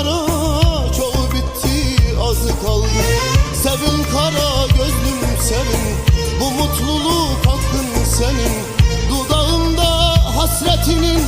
Yara Çoğu bitti azı kaldı. Sevin kara gözlüm sevin Bu mutluluk hakkın senin. Dudağında hasretinin